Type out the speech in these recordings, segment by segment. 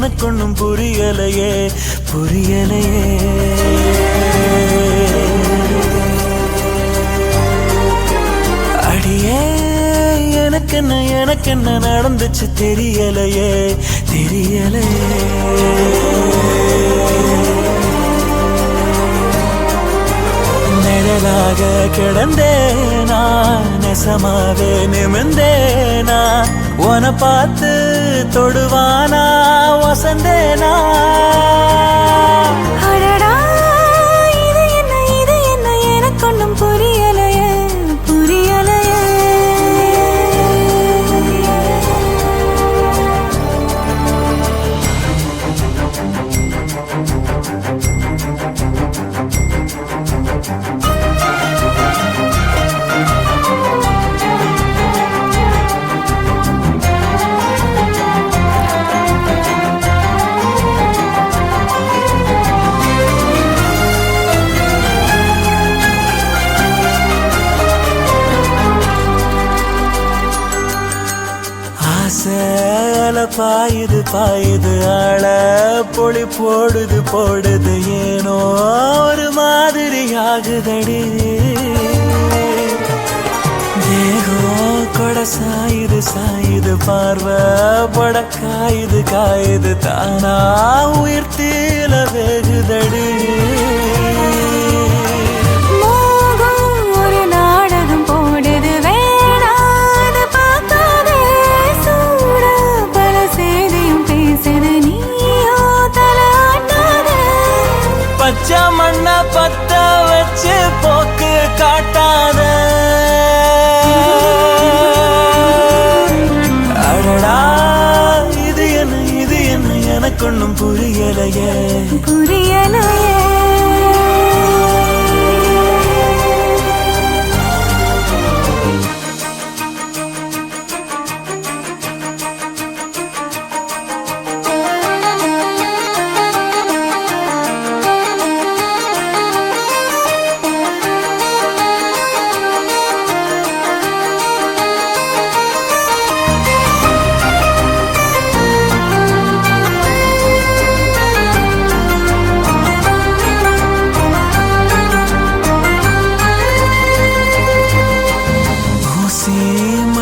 எனக்கு ஒன்றும் புரியலையே புரியலையே. அடியே எனக்கு என்ன எனக்கு என்ன நடந்துச்சு தெரியலையே தெரியலையே. நிழலாக கிடந்தே நான் நெசமாவே. உன பார்த்து தொடுவானா வசந்தேனா? சேல பாயுது பாயுது அழ பொழி போடுது போடுது. ஏனோ ஒரு மாதிரி ஆகுதடி. தேகம் கொட சாயுது சாயுது பார்வை பட காயுது காயுது. தானா உயிர் தீல வெகுதடி. பச்சை மண்ண பத்த வச்சு போ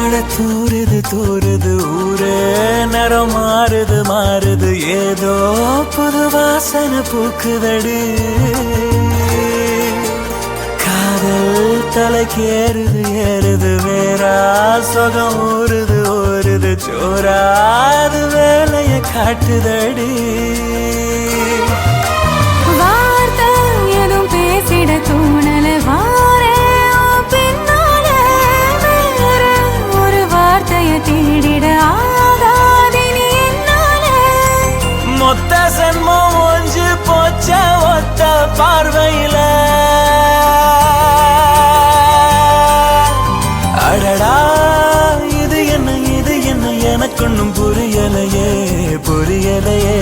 மழை தூறுது தூறுது ஊரே. நிறம் மாறுது மாறுது. ஏதோ புது வாசனை பூக்குதடு. காதல் தலைக்கு ஏறுது. ஏறுது வேறா சுகம் ஊறுது ஊறுது. சோறாது வேலைய காட்டுதடி. வார்த்தை எதுவும் பேசிட தூணல. வா சென்மம் ஒஞ்சு போச்ச ஒத்த பார்வையில. அடடா இது என்ன இது என்ன? எனக்கொன்னும் புரியலையே புரியலையே.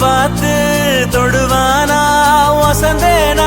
பார்த்து தொடுவானா? மோசந்தேனா